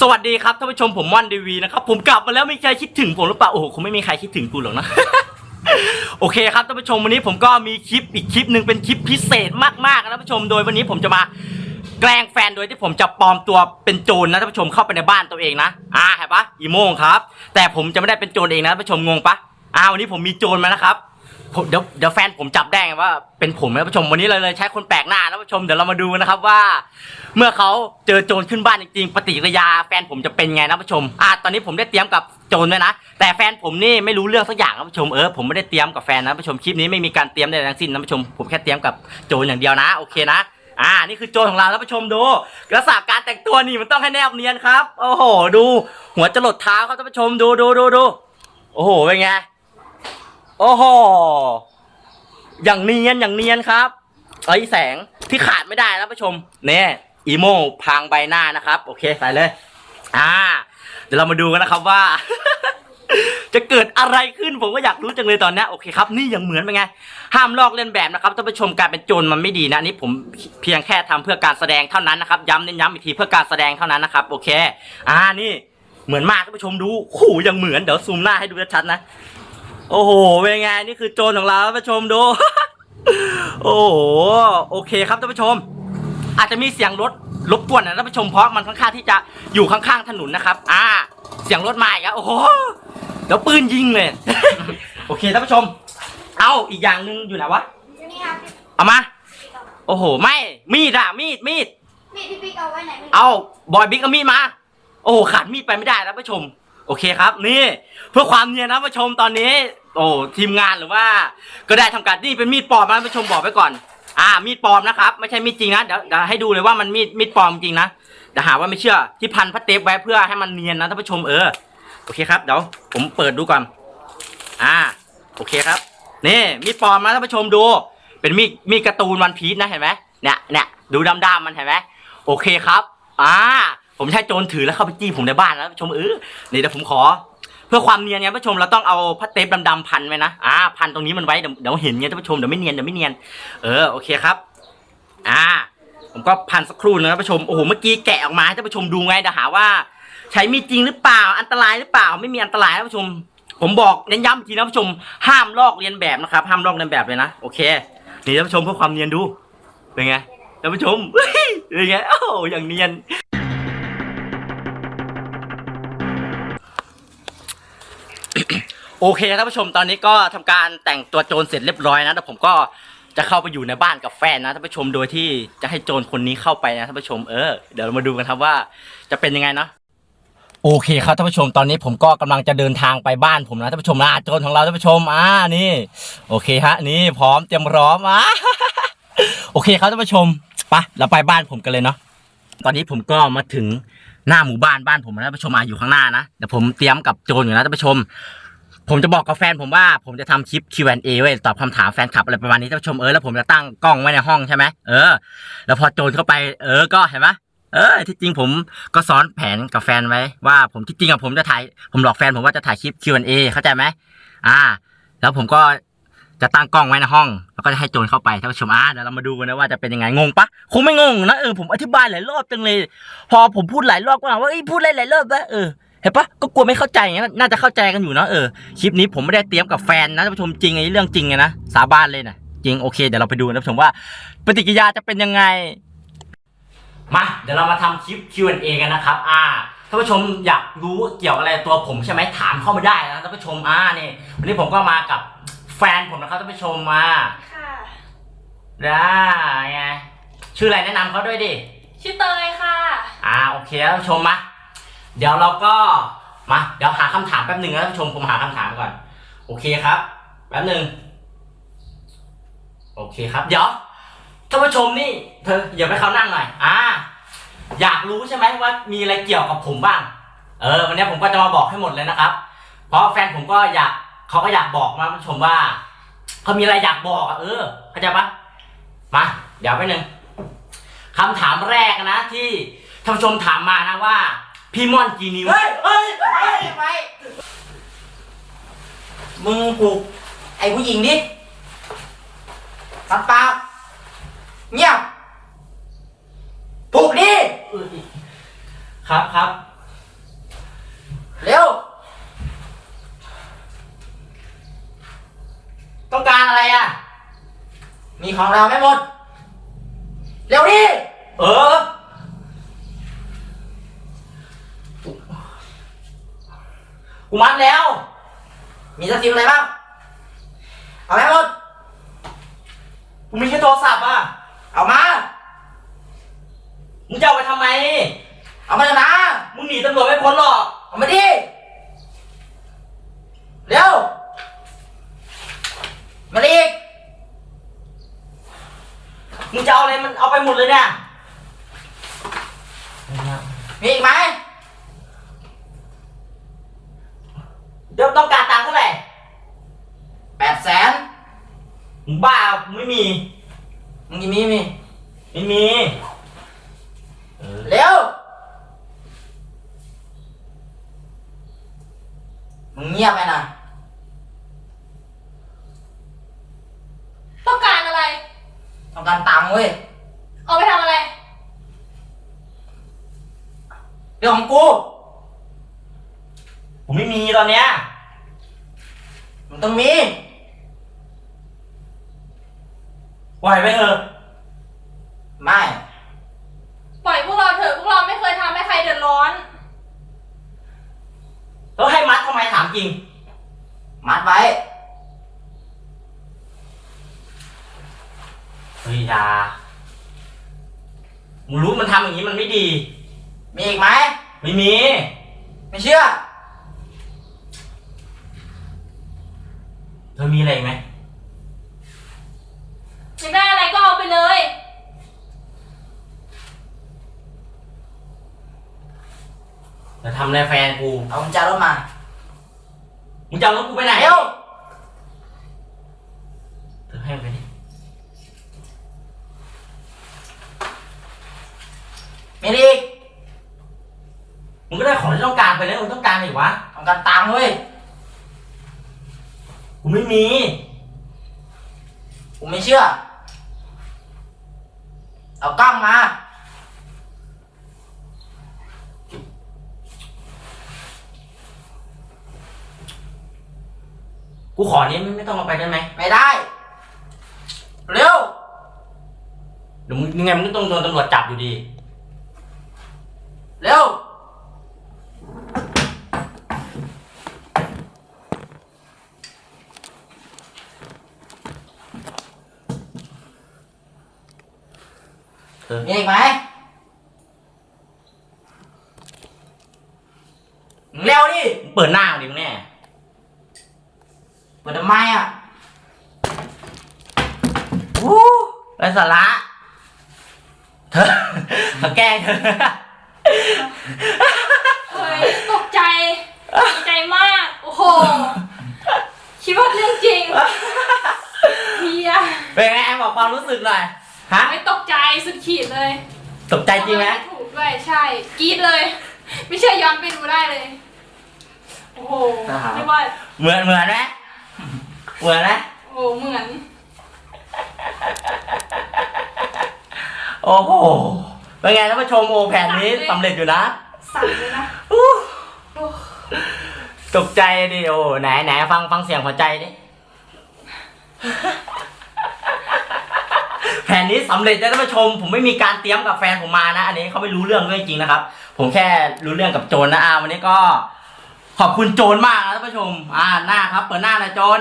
สวัสดีครับท่านผู้ชมผมม่อนดีวีนะครับผมกลับมาแล้วมีใครคิดถึงผมหรือเปล่าโอ้โหคงไม่มีใครคิดถึงกูหรอกนะ โอเคครับท่านผู้ชมวันนี้ผมก็มีคลิปอีกคลิปหนึ่งเป็นคลิปพิเศษมากๆนะท่านผู้ชมโดยวันนี้ผมจะมาแกล้งแฟนโดยที่ผมจะปลอมตัวเป็นโจรนะท่านผู้ชมเข้าไปในบ้านตัวเองนะอ่าเห็นปะอีโมงครับ แต่ผมจะไม่ได้เป็นโจรเองนะท่านผู้ชมงงปะอ่าวันนี้ผมมีโจรมานะครับ ผมเดี๋ยวเดี๋ยวแฟนผมจับได้ไงว่าเป็นผมนะผู้ชมวันนี้เลยเลยใช้คนแปลกหน้านะผู้ชมเดี๋ยวเรามาดูนะครับว่า เมื่อเขาเจอโจรขึ้นบ้านจริงๆปฏิกิริยาแฟนผมจะเป็นไงนะผู้ชมอะตอนนี้ผมได้เตรียมกับโจรด้วยนะแต่แฟนผมนี่ไม่รู้เรื่องสักอย่างนะผู้ชมเออผมไม่ได้เตรียมกับแฟนนะผู้ชมคลิปนี้ไม่มีการเตรียมใดทั้งสิ้นนะผู้ชมผมแค่เตรียมกับโจรอย่างเดียวนะโอเคนะอ่า นี่คือโจรของเรานผู้ชมดูลักษณะการแต่งตัวนี่มันต้องให้แนบเนียนครับ โอ้โห ดู หัวจรดเท้าครับท่านผู้ชมดูดูดูดูโอ้โห เป็นไง โอ้โห อย่างเนียนอย่างเนียนครับไอ้ยแสงที่ขาดไม่ได้นะผู้ชมเนี่ยอีโมพางใบหน้านะครับ โอเคใส่เลย อ่า เดี๋ยวเรามาดูกันนะครับว่า จะเกิดอะไรขึ้นผมก็อยากรู้จังเลยตอนนี้โอเคครับ นี่ยังเหมือนเป็นไง ห้ามลอกเลียนแบบนะครับท่านผู้ชมการเป็นโจรมันไม่ดีนะนี่ผมเพียงแค่ทำเพื่อการแสดงเท่านั้นนะครับ ย้ำเน้นย้ำอีกทีเพื่อการแสดงเท่านั้นนะครับ โอเค อ่านี่เหมือนมากท่านผู้ชมดูขู่ยังเหมือนเดี๋ยวซูมหน้าให้ดูชัดๆนะ โอ้โห เป็นไงนี่คือโจรของเราท่านผู้ชมดู โอ้โห โอเคครับท่านผู้ชม อาจจะมีเสียงรถรบกวนนะท่านผู้ชมเพราะมันค่อนข้างที่จะอยู่ข้างๆถนนนะครับ อ่า เสียงรถมาอีกแล้วโอ้โหเดี๋ยวปืนยิงเลย โอเคท่านผู้ชม เอาอีกอย่างหนึ่งอยู่ไหนวะ อยู่นี่ครับเอามา โอ้โห ไม่ มีดอะมีด มีด พี่พี่พี่เอาไว้ไหนพี่เอาบอยบิ๊กเอามีดมา โอ้โหขาดมีดไปไม่ได้นะผู้ชม โอเคครับนี่เพื่อความเนียนนะผู้ชมตอนนี้ โอ้ทีมงานหรือว่า ก็ได้ทำการนี่เป็นมีดปลอมนะผู้ชมบอกไว้ก่อน อ่า มีดปลอมนะครับ ไม่ใช่มีดจริงนะเดี๋ยวเดี๋ยวให้ดูเลยว่ามันมีดมีดปลอมจริงนะเดี๋ยวหาว่าไม่เชื่อที่พันพลาสเทปไว้เพื่อให้มันเนียนนะท่านผู้ชมเออโอเคครับเดี๋ยวผมเปิดดูก่อนอ่า โอเคครับ นี่มีดปลอมนะท่านผู้ชมดู เป็นมีดมีดการ์ตูนวันพีชนะเห็นไหมเนี่ยเนี่ยดูดำๆมันเห็นไหมโอเคครับ อ่า ผมใช้โจรถือแล้วเข้าไปจี้ผมในบ้านนะท่านผู้ชมเออนี่เดี๋ยวผมขอ เพื่อความเนียนไงท่านผู้ชมเราต้องเอาพลาสเทปดำๆพันไว้นะอ่าพันตรงนี้มันไว้เดี๋ยวเดี๋ยวเห็นไงท่านผู้ชมเดี๋ยวไม่เนียนเดี๋ยวไม่เนียนเออโอเคครับ อ่า ผมก็พันสักครู่นะท่านผู้ชมโอ้โหเมื่อกี้แกะออกมาให้ท่านผู้ชมดูไงเดี๋ยวหาว่า ใช้มีจริงหรือเปล่าอันตรายหรือเปล่าไม่มีอันตรายท่านผู้ชม ผมบอกเน้นย้ำอีกทีนะท่านผู้ชม ห้ามลอกเลียนแบบนะครับ ห้ามลอกเลียนแบบเลยนะโอเคนี่ท่านผู้ชมเพื่อความเนียนดูเป็นไงท่านผู้ชมเฮ้ยเป็นไงโอ้อย่างเนียน โอเคท่านผู้ชมตอนนี้ก็ทำการแต่งตัวโจรเสร็จเรียบร้อยนะแต่ผมก็จะเข้าไปอยู่ในบ้านกับแฟนนะท่านผู้ชมโดยที่จะให้โจรคนนี้เข้าไปนะท่านผู้ชมเออเดี๋ยวเรามาดูกันครับว่าจะเป็นยังไงนะโอเคครับท่านผู้ชมตอนนี้ผมก็กำลังจะเดินทางไปบ้านผมนะท่านผู้ชมนะโจรของเราท่านผู้ชมอ่านี่ โอเคฮะนี่พร้อมเตรียมพร้อมอะโอเคครับท่านผู้ชมไปเราไปบ้านผมกันเลยเนาะตอนนี้ผมก็มาถึงหน้าหมู่บ้านบ้านผมนะท่านผู้ชมมาอยู่ข้างหน้านะเดี๋ยวผมเตรียมกับโจรอยู่นะท่านผู้ชม ผมจะบอกกับแฟนผมว่าผมจะทำคลิป Q&A ไว้ตอบคำถามแฟนคลับอะไรประมาณนี้ท่านผู้ชมเออแล้วผมจะตั้งกล้องไว้ในห้องใช่ไหมเออ แล้วพอโจรเข้าไป เออก็เห็นไหมเออที่จริงผมก็ซ้อนแผนกับแฟนไว้ว่าผมที่จริงอะผมจะถ่ายผมหลอกแฟนผมว่าจะถ่ายคลิป Q&A เข้าใจไหมอ่า แล้วผมก็จะตั้งกล้องไว้ในห้อง แล้วก็จะให้โจรเข้าไปท่านผู้ชมอ่าเดี๋ยวเรามาดูกันนะว่าจะเป็นยังไงงงปะคงไม่งงนะเออผมอธิบายหลายรอบจังเลย พอผมพูดหลายรอบก็ถามว่าเอ้ยพูดหลายๆรอบนะเออ ห็นปะก็กลัวไม่เข้าใจอย่างนั้นน่าจะเข้าใจกันอยู่เนอะเออคลิปนี้ผมไม่ได้เตรียมกับแฟนนะท่านผู้ชมจริงไอ้เรื่องจริงไงนะสาบานเลยนะจริงโอเคเดี๋ยวเราไปดูนะท่านผู้ชมว่า ปฏิกิริยาจะเป็นยังไงมาเดี๋ยวเรามาทำคลิป Q&A กันนะครับอ่าท่านผู้ชมอยากรู้เกี่ยวอะไรตัวผมใช่ไหมถามเข้ามาได้นะท่านผู้ชมอ่านี่วันนี้ผมก็มากับแฟนผมนะครับท่านผู้ชมมาค่ะได้ไงชื่ออะไรแนะนำเขาด้วยดิชื่อเตยค่ะ อ่าโอเคท่านผู้ชมมา เดี๋ยวเราก็มาเดี๋ยวหาคำถามแป๊บหนึ่งนะท่านผู้ชมผมหาคำถามก่อน โอเคครับแป๊บหนึ่งโอเคครับ เดี๋ยวท่านผู้ชมนี่เธออย่าไปเขานั่งหน่อยอ่าอยากรู้ใช่ไหมว่ามีอะไรเกี่ยวกับผมบ้าง เออ วันนี้ผมก็จะมาบอกให้หมดเลยนะครับ เพราะแฟนผมก็อยากเขาก็อยากบอกนะท่านผู้ชมว่าเขามีอะไรอยากบอกเออเข้าใจปะมาเดี๋ยวไปหนึ่งคำถามแรกนะที่ท่านผู้ชมถามมานะว่า พี่ม่อนกี่นิ้ว เฮ้ยเฮ้ยเฮ้ไปมึงผูกไอ้ผู้หญิงนี่สับป่าเงียบปลุกดิ ครับครับ เร็ว ต้องการอะไรอะ มีของเราไม่หมด เร็วดิ เออ กูมัดแล้ว มีทรัพย์สินอะไรบ้าง เอาไม่หมดกูม่ใช่โทรศัพท์อะ เอามา มึงจะเอาไปทำไม เอามาเถอะนะ มึงหนีตำรวจไม่พ้นหรอก เอามาดิ เร็ว มาดิมึงจะเอาอะไรมันเอาไปหมดเลยเนี่ย มีอีกไหม เดี๋ยวต้องการตังค์เท่าไหร่ แปดแสน มึงบ้ากูไม่มีมึงกี่มีมีไม่มีเออเร็วมึงเงียบไปนะต้องการอะไร ต้องการตังค์เว้ยเอาไปทำอะไร เรื่องของกูผมไม่มีตอนเนี้ยมึงต้องมี ปล่อยไปเถอะไม่ ปล่อยพวกเราเถอะพวกเราไม่เคยทำให้ใครเดือดร้อน แล้วให้มัดทำไมถามจริง มัดไว้ เฮ้ยอยามึงรู้มันทำอย่างนี้มันไม่ดี มีอีกไหม ไม่มี ไม่เชื่อ เธอมีอะไรอีกไหม อยากได้อะไรก็เอาไปเลย จะทำอะไรแฟนกู เอากุญแจรถมา มึงจะเอารถกูไปไหนเร็วเธอให้มันไปดิมีอีกมึงก็ได้ของที่ต้องการไปแล้วมึงต้องการอะไรอีกวะ ต้องการตังค์เว้ย กูไม่มี กูไม่เชื่อ เอากล้องมา กูขอนี้ไม่ต้องเอาไปได้ไหมไม่ได้ เร็วเดี๋ยวมึงยังไงมึงก็ต้องโดนตำรวจจับอยู่ดี เร็ว มีอีกไหมมึงเร็วดิมึงเปิดหน้าดิมึงแน่เปิดทำไมอะวู้ไรสาระเธอมาแกล้งเธอเฮ้ยตกใจตกใจมาก โอ้โห คิดว่าเรื่องจริงเฮียเป็นไงแอมบอกความรู้สึกหน่อย ฮะ ไม่ตกใจสุดขีดเลยตกใจจริงไหมทำอะถูกด้วยใช่กรี๊ดเลย ไม่เชื่อย้อนไปดูได้เลย โอ้โหเรียกว่าเหมือนเหมือนไหมเหมือนไหมโอ้โหเหมือน โอ้โหเป็นไงท่านผู้ชมโอแผ่นนี้สำเร็จอยู่นะสั่นเลยนะอู้โอ้ตกใจดิโอ้ไหนไหนฟังฟังเสียงหัวใจดิ แผนนี้สำเร็จแล้วท่านผู้ชม ผมไม่มีการเตรียมกับแฟนผมมานะ อันนี้เขาไม่รู้เรื่องด้วยจริงนะครับ ผมแค่รู้เรื่องกับโจรนะอาวันนี้ก็ ขอบคุณโจรมากนะท่านผู้ชม อ่าหน้าครับ เปิดหน้าเลยโจร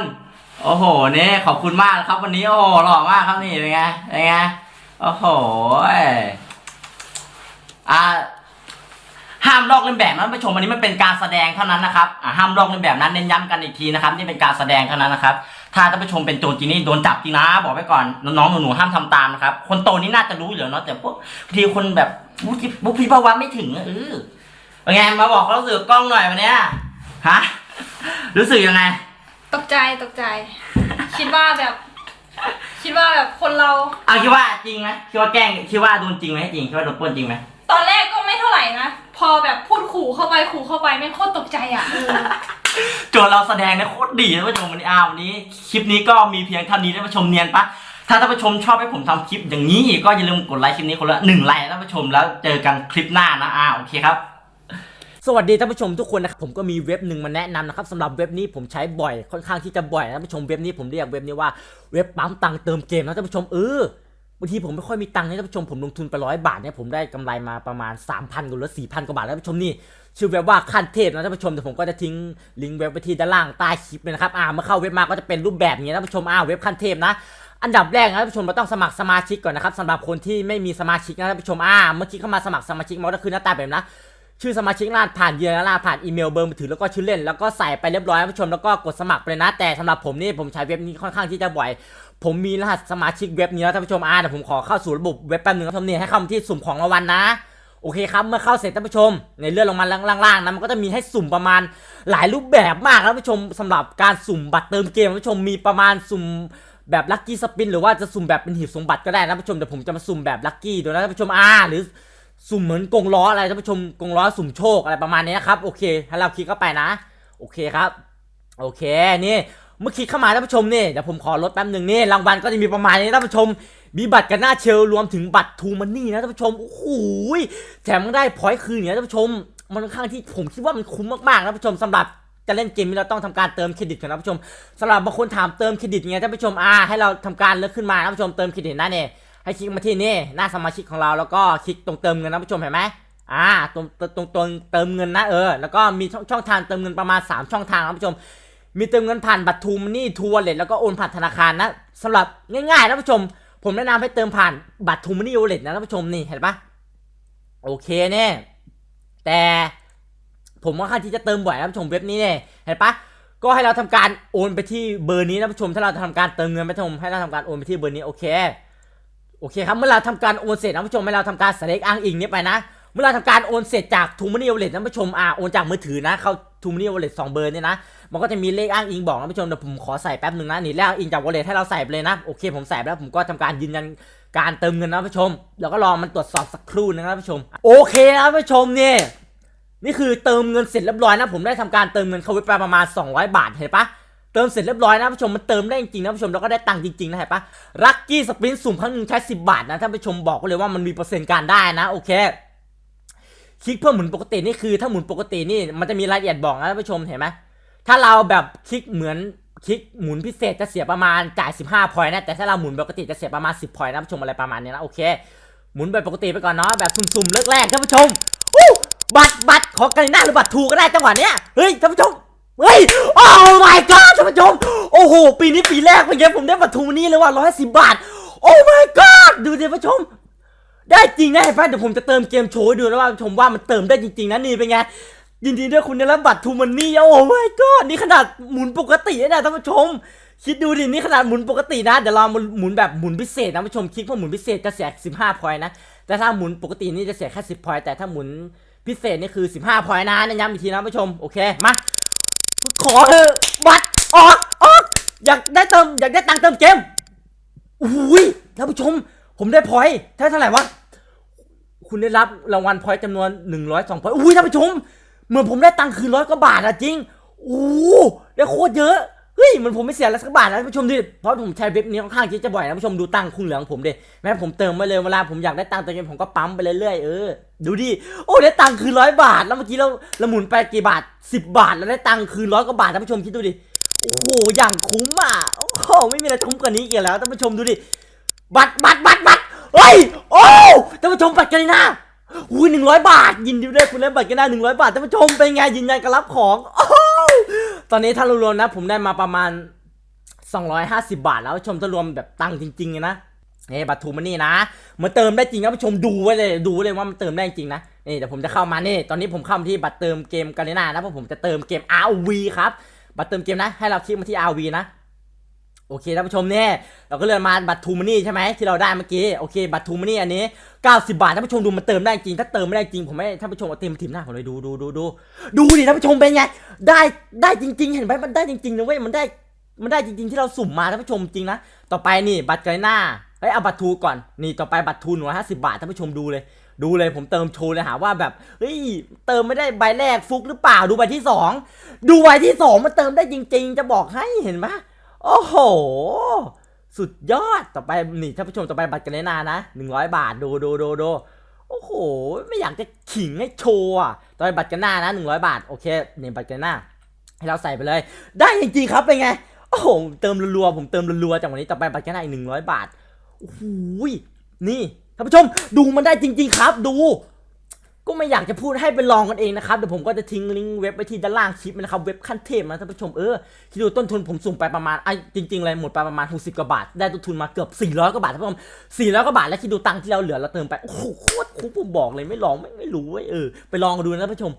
โอ้โหนี่ขอบคุณมากครับ วันนี้โอ้โหหล่อมากครับนี่เป็นไงเป็นไงโอ้โหอ่าห้ามลอกเลียนแบบนะท่านผู้ชมอันนี้มันเป็นการแสดงเท่านั้นนะครับอ่าห้ามลอกเลียนแบบนั้นเน้นย้ำกันอีกทีนะครับ นี่เป็นการแสดงเท่านั้นนะครับ ถ้าท่านผู้ชมเป็นโจรจริงนี่โดนจับจริงนะบอกไว้ก่อนน้องๆหนูๆห้ามทำตามนะครับ คนโตนี่น่าจะรู้อยู่แล้วเนาะแต่พวกบางทีคนแบบวุฒิวุฒิภาวะไม่ถึงอะเออเป็นไงมาบอกเขามรู้สึกกล้องหน่อยวันเนี้ยฮะรู้สึกยังไง ตกใจตกใจ คิดว่าแบบ คิดว่าแบบคนเราเอาคิดว่าจริงไหมคิดว่าแกล้งคิดว่าโดนจริงไหมจริงคิดว่าโดนปล้นจริงไหมตอนแรกก็ไม่เท่าไหร่นะพอแบบพูดขู่เข้าไปขู่เข้าไปแม่งโคตรตกใจอะเออโจทย์เราแสดงเนี่ยโคตรดีท่านผู้ชมวันนี้อ้าววันนี้คลิปนี้ก็มีเพียงเท่านี้ท่านผู้ชมเนียนปะถ้าท่านผู้ชมชอบให้ผมทำคลิปอย่างนี้กก็อย่าลืมกดไลค์คลิปนี้คนละหนึ่งไลค์นะท่านผู้ชมแล้วเจอกันคลิปหน้านะอ้าวโอเคครับสวัสดีท่านผู้ชมทุกคนนะครับผมก็มีเว็บหนึ่งมาแนะนำนะครับสำหรับเว็บนี้ผมใช้บ่อยค่อนข้างที่จะบ่อยนะท่านผู้ชมเว็บนี้ผมเรียกเว็บนี้ว่าเว็บปั๊มตังค์เติมเกมนะท่านผู้ชมเออ บางทีผมไม่ค่อยมีตังค์นะท่านผู้ชมผมลงทุนไปร้อยบาทเนี่ยผมได้กำไรมาประมาณ 3,000กว่าหรือ4,000กว่าบาทนะท่านผู้ชมนี่ชื่อเว็บว่าขั้นเทพนะท่านผู้ชมเดี๋ยวผมก็จะทิ้งลิงก์เว็บไว้ที่ด้านล่างใต้คลิปเลยนะครับอ่าเมื่อเข้าเว็บมาก็จะเป็นรูปแบบนี้นะท่านผู้ชมอ่าเว็บขั้นเทพนะอันดับแรกนะท่านผู้ชมเราต้องสมัครสมาชิกก่อนนะครับสำหรับคนที่ไม่มีสมาชิกนะท่านผู้ชมอ่าเมื่อกี้เข้ามาสมัครสมาชิกมันก็คือหน้าตาแบบนี้นะชื่อสมาชิกรหัสผ่านเยือนรหัสผ่านอีเมลเบอร์มือถือแล้วก็ชื่อเล่นแล้วก็ใส่ไปเรียบร้อยท่านผู้ชมแล้วก็กดสมัครไปเลยนะแต่สำหรับผมนี่ผมใช้เว็บนี้ค่อนข้างที่จะบ่อย ผมมีรหัสสมาชิกเว็บนี้แล้วท่านผู้ชมอ่าเดี๋ยวผมขอเข้าสู่ระบบเว็บแป๊บนึงครับท่านผู้ชมนี่ให้เข้ามาที่สุ่มของรางวัลนะโอเคครับเมื่อเข้าเสร็จท่านผู้ชม ในเลื่อนลงมาล่างๆนะมันก็จะมีให้สุ่มประมาณหลายรูปแบบมากท่านผู้ชมสำหรับการสุ่มบัตรเติมเกมท่านผู้ชมมีประมาณสุ่มแบบลัคกี้สปินหรือว่าจะสุ่มแบบเป็นหีบสมบัติก็ได้นะท่านผู้ชมเดี๋ยวผมจะมาสุ่มแบบลัคกี้ดูนะท่านผู้ชมอ่าหรือสุ่มเหมือนกงล้ออะไรท่านผู้ชมกงล้อสุ่มโชคอะไรประมาณนี้ครับโอเคให้เราคลิกเข้าไปนะ โอเคครับ โอเคนี่ เมื่อคลิกเข้ามาท่านผู้ชมเนี่ยเดี๋ยวผมขอลดแป๊บหนึ่งนี่รางวัลก็จะมีประมาณนี้ท่านผู้ชม มีบัตรกันหน้าเชลรวมถึงบัตรทูมันนี่นะท่านผู้ชมโอ้โหแถมยังได้พอยต์คืนเนี่ยท่านผู้ชม มันค่อนข้างที่ผมคิดว่ามันคุ้มมากๆนะท่านผู้ชมสำหรับจะเล่นเกมนี้เราต้องทำการเติมเครดิตกันนะท่านผู้ชมสำหรับบางคนถามเติมเครดิตไงท่านผู้ชมอ่าให้เราทำการเลือกขึ้นมาท่านผู้ชมเติมเครดิตนะเนี่ยให้คลิกมาที่นี่หน้าสมาชิกของเราแล้วก็คลิกตรงเติมเงินนะผู้ชมเห็นไหมอ่าตรงตรงตรงเติมเงินนะเออแล้วก็มีช่องช่องทางเติมเงินประมาณ 3 ช่องทางนะผู้ชม มีเติมเงินผ่านบัตรทูมนนี่ทูวอลเล็ตแล้วก็โอนผ่านธนาคารนะสำหรับง่ายๆนะท่านผู้ชม ผมแนะนำให้เติมผ่านบัตรทูมันนี่วอเล็ตนะท่านผู้ชมนี่เห็นปะโอเคเนี่ยแต่ผมว่าค่อนข้าที่จะเติมบ่อยนะท่านผู้ชมเว็บนี้เนี่ยเห็นปะก็ให้เราทำการโอนไปที่เบอร์นี้นะท่านผู้ชม ถ้าเราทำการเติมเงินไปท่านผู้ชมให้เราทำการโอนไปที่เบอร์นี้โอเคโอเคครับเมื่อเราทำการโอนเสร็จนะท่านผู้ชมให้เราทำการ select อ้างอิงนี้ไปนะ เมื่อเราทำการโอนเสร็จจากทูมันนี่วอเล็ตท่านผู้ชมอ่าโอนจากมือถือนะเขา ทูมนนี่วอลเล็ตสองเบอร์เนี่ยนะ มันก็จะมีเลขอ้างอิงบอกนะผู้ชมเดี๋ยวผมขอใส่แป๊บหนึ่งนะนี่เลขอ้างอิงจากวอลเล็ตให้เราใส่ไปเลยนะ โอเคผมใส่แล้วผมก็ทำการยืนยันการเติมเงินนะผู้ชม แล้วก็รอมันตรวจสอบสักครู่นะท่านผู้ชม โอเคนะผู้ชมเนี่ยนี่คือเติมเงินเสร็จเรียบร้อยนะ ผมได้ทำการเติมเงินเข้าเว็บไปประมาณ 200 บาทเห็นปะเติมเสร็จเรียบร้อยนะผู้ชมมันเติมได้จริงนะผู้ชมแล้วก็ได้ตังค์จริงๆนะเห็นปะลัคกี้สปรินต์สุ่มครั้งหนึ่งใช้ 10 บาทนะท่านผู้ชมบอกเลยว่ามันมีเปอร์เซ็นต์การได้นะโอเค คลิกเพื่อหมุนปกตินี่คือถ้าหมุนปกตินี่มันจะมีรายละเอียดบอกนะท่านผู้ชมเห็นไหมถ้าเราแบบคลิกเหมือนคลิกหมุนพิเศษจะเสียประมาณจ่าย 15พอยต์นะแต่ถ้าเราหมุนปกติจะเสียประมาณ 10พอยต์นะท่านผู้ชมอะไรประมาณนี้นะโอเคหมุนแบบปกติไปก่อนเนาะแบบสุ่มๆเลิกแรกท่านผู้ชมอู้บัตรบัตรขอกันหน้าหรือบัตรถูกก็ได้จังหวะเนี้ยเฮ้ยท่านผู้ชมเฮ้ยโอ้ my god ท่านผู้ชมโอ้โหปีนี้ปีแรกเป็นไงผมได้บัตรทูนี่เลยว่าร้อยสิบบาทโอ้ my god ดูดิท่านผู้ชม ได้จริงนะเห็นปะเดี๋ยวผมจะเติมเกมโชว์ให้ดูนะว่าชมว่ามันเติมได้จริงๆนะนี่เป็นไงยินดีด้วยคุณได้รับบัตรทูมันนี่โอ้ my god นี่ขนาดหมุนปกตินะท่านผู้ชม คิดดูดินี่ขนาดหมุนปกตินะเดี๋ยวเราหมุนแบบหมุนพิเศษนะท่านผู้ชมคลิกเพื่อหมุนพิเศษจะเสีย15พอยต์นะแต่ถ้าหมุนปกตินี่จะเสียแค่10พอยต์แต่ถ้าหมุนพิเศษนี่คือ 15พอยต์นะย้ำอีกทีนะท่านผู้ชมโอเคมาขอเออบัตรออกออกอยากได้เติมอยากได้ตังค์เติมเกมอุ้ยท่านผู้ชม ผมได้พอยต์เท่าเท่าไหร่วะ คุณได้รับรางวัลพอยต์จำนวนหนึ่งร้อยสองพอยต์อุ้ยท่านผู้ชม เหมือนผมได้ตังค์คืนร้อยกว่าบาทอะจริงโอ้ได้โคตรเยอะเฮ้ยเหมันผมไม่เสียอะไรสักบาทนะท่านผู้ชมดิเพราะผมใช้เว็บนี้ค่อนข้างที่จะบ่อยนะท่านผู้ชมดูตังค์คุณเหลืองผมดิแม้ผมเติมไปเลยเวลาผมอยากได้ตังค์เติมเกมผมก็ปั๊มไปเรื่อยๆเออดูดิโอ้ได้ตังค์คืนร้อยบาท แล้วเมื่อกี้เราเราหมุนไปกี่บาทสิบบาท แล้วได้ตังค์คืนร้อยกว่าบาทท่านผู้ชมคิดดูดิโอ้โหอย่างคุ้มอะโอ้โหไม่มีอะไรคุ้มกว่านี้อีกแล้วท่านผู้ชมดูดิ บัตรบัตรบัตรบัตรเฮ้ย โอ้ท่านผู้ชมบัตรกันนะอุ้ยหนึ่งร้อยบาท ยินดีด้วยคุณได้บัตรกันได้หนึ่งร้อยบาทท่านผู้ชมเป็นไงยืนยันการรับของโอ้ตอนนี้ถ้ารวมๆนะ ผมได้มาประมาณ 250 บาทแล้วท่านผู้ชมถ้ารวมแบบตังค์จริงๆนะนี่บัตรทูมันนี่นะมันเติมได้จริงครับผู้ชมดูไว้เลยดูเลยว่ามันเติมได้จริงนะนี่เดี๋ยวผมจะเข้ามานี่ตอนนี้ผมเข้ามาที่บัตรเติมเกมกันเลนะนะเพราะผมจะเติมเกม RV ครับบัตรเติมเกมนะให้เราคลิกมาที่ RV นะ โอเคท่านผู้ชมเนี่ยเราก็เลื่อนมาบัตรทูมันนี่ใช่ไหมที่เราได้เมื่อกี้โอเคบัตรทูมันนี่อันนี้ 90 บาทท่านผู้ชมดูมันเติมได้จริงถ้าเติมไม่ได้จริงผมไม่ท่านผู้ชมเอาเต็มทีมหน้าผมเลยดูดูดูดูดูดิท่านผู้ชมเป็นไงได้ได้จริง ๆ เห็นไหมมันได้จริงๆนะเว้ยมันได้มันได้จริง ๆ ที่เราสุ่มมาท่านผู้ชมจริงนะต่อไปนี่บัตรไกลหน้าเฮ้ยเอาบัตรทูก่อนนี่ต่อไปบัตรทูหน่วยห้าสิบบาทท่านผู้ชมดูเลย ดูเลยผมเติมโชว์เลยหาว่าแบบเฮ้ยเติมไม่ได้ใบแรกฟุกหรือเปล่าดูใบที่สองดูใบที่สองมันเติมได้จริง ๆ จะบอกให้เห็นไหม โอ้โห สุดยอดต่อไปนี่ท่านผู้ชมต่อไปบัตรกันเลยนานะหนึ่งร้อยบาทดูดูดูดูโอ้โห ไม่อยากจะขิงให้โชว์อะตอนนบัตรกันหน้านะหนึ่งร้อยบาทโอเคเนี่ยบัตรกันหน้าให้เราใส่ไปเลย ได้จริงๆครับเป็นไงโอ้โหเติมรัวๆผมเติมรัวๆจากวันนี้ต่อไปบัตรกันหน้าอีกหนึ่งร้อยบาทโอ้โหยนี่ท่านผู้ชมดูมันได้จริง ๆ ครับดู ก็ไม่อยากจะพูดให้ไปลองกันเองนะครับเดี๋ยวผมก็จะทิ้งลิงก์เว็บไว้ที่ด้านล่างคลิปนะครับเว็บขั้นเทพนะท่านผู้ชมเออคิดดูต้นทุนผมสุ่มไปประมาณไอ้จริงๆเลยหมดไปประมาณ 60กว่าบาท ได้ต้นทุนมาเกือบ 400กว่าบาทท่านผู้ชม400กว่าบาทแล้วคิดดูตังค์ที่เราเหลือเราเติมไปโอ้โหโคตรคุ้มผมบอกเลยไม่ลองไม่ไม่รู้เว้ยเออไปลองกันดูนะท่านผู้ชม